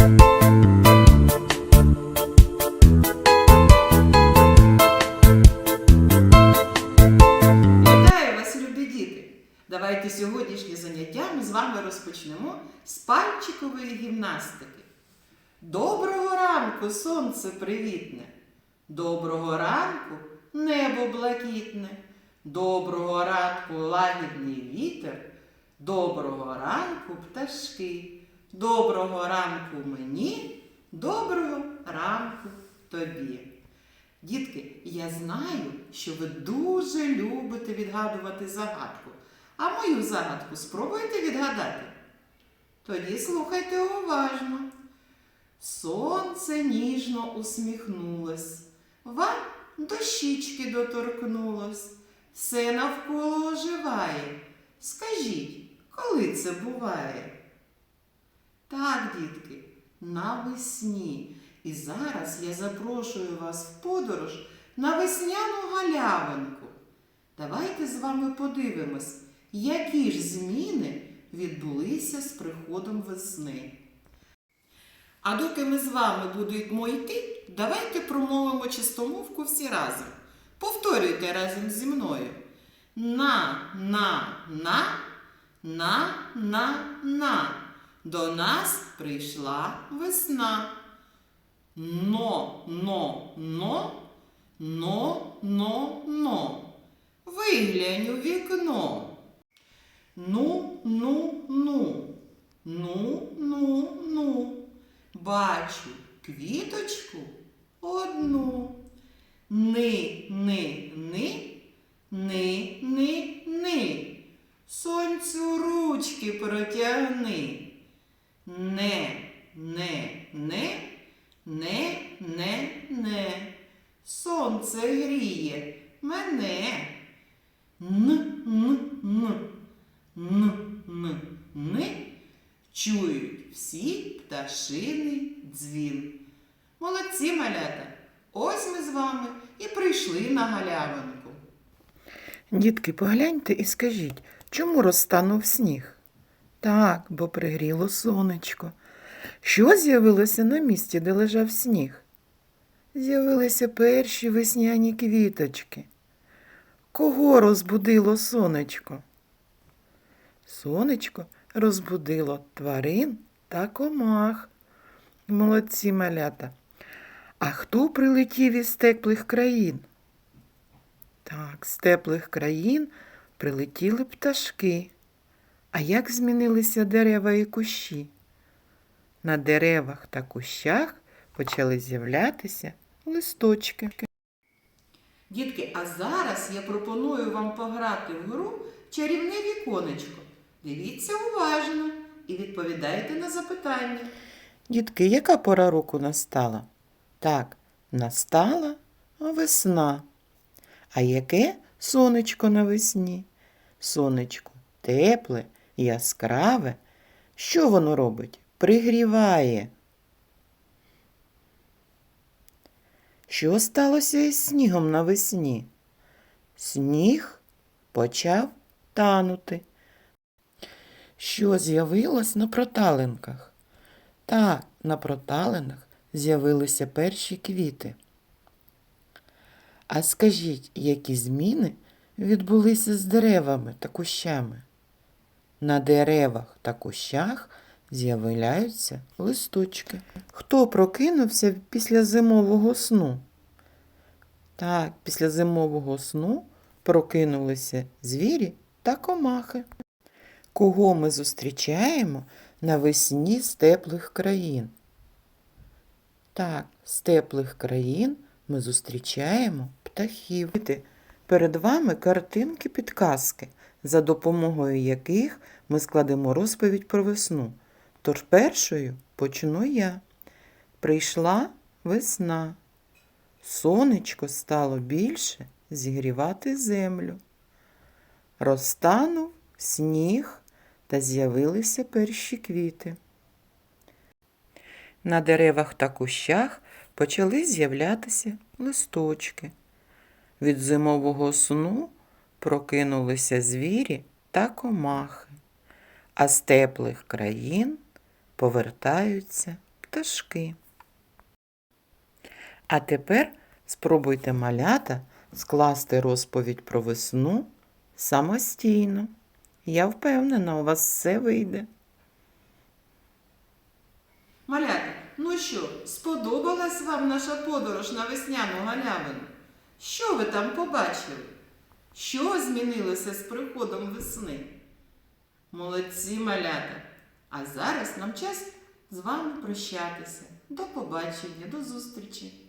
Вітаю вас, любі діти! Давайте сьогоднішнє заняття ми з вами розпочнемо з пальчикової гімнастики. Доброго ранку, сонце привітне! Доброго ранку, небо блакитне! Доброго ранку, лагідний вітер! Доброго ранку, пташки! Доброго ранку мені, доброго ранку тобі! Дітки, я знаю, що ви дуже любите відгадувати загадку. А мою загадку спробуйте відгадати. Тоді слухайте уважно. Сонце ніжно усміхнулось, вам до щічки доторкнулось, все навколо оживає. Скажіть, коли це буває? Так, дітки, навесні. І зараз я запрошую вас в подорож на весняну галявинку. Давайте з вами подивимось, які ж зміни відбулися з приходом весни. А доки ми з вами будемо йти, давайте промовимо чистомовку всі разом. Повторюйте разом зі мною. На, на, на, на, на, на. До нас прийшла весна. Но, но, но, но, но, но. Виглянь у вікно. Ну, ну, ну. Ну, ну, ну. Бачу квіточку одну. Ни, ни, ни, ни, ни, ни. Сонцю ручки протягни. Не, не, не. Не, не, не, сонце гріє мене. Н, н, н, н, н, ни, чують всі пташиний дзвін. Молодці малята! Ось ми з вами і прийшли на галявинку. Дітки, погляньте і скажіть, чому розтанув сніг? Так, бо пригріло сонечко. Що з'явилося на місці, де лежав сніг? З'явилися перші весняні квіточки. Кого розбудило сонечко? Сонечко розбудило тварин та комах. Молодці малята. А хто прилетів із теплих країн? Так, з теплих країн прилетіли пташки. А як змінилися дерева і кущі? На деревах та кущах почали з'являтися листочки. Дітки, а зараз я пропоную вам пограти в гру чарівне віконечко. Дивіться уважно і відповідайте на запитання. Дітки, яка пора року настала? Так, настала весна. А яке сонечко навесні? Сонечко тепле, яскраве. Що воно робить? Пригріває. Що сталося із снігом навесні? Сніг почав танути. Що з'явилось на проталинках? Так, на проталинах з'явилися перші квіти. А скажіть, які зміни відбулися з деревами та кущами? На деревах та кущах з'являються листочки. Хто прокинувся після зимового сну? Так, після зимового сну прокинулися звірі та комахи. Кого ми зустрічаємо навесні з теплих країн? Так, з теплих країн ми зустрічаємо птахів. Перед вами картинки підказки, за допомогою яких ми складемо розповідь про весну. Тож першою почну я. Прийшла весна. Сонечко стало більше зігрівати землю. Розтанув сніг та з'явилися перші квіти. На деревах та кущах почали з'являтися листочки. Від зимового сну прокинулися звірі та комахи, а з теплих країн повертаються пташки. А тепер спробуйте малята скласти розповідь про весну самостійно. Я впевнена, у вас все вийде. Малята, ну що, сподобалась вам наша подорож на весняну галявину? Що ви там побачили? Що змінилося з приходом весни? Молодці малята! А зараз нам час з вами прощатися. До побачення, до зустрічі!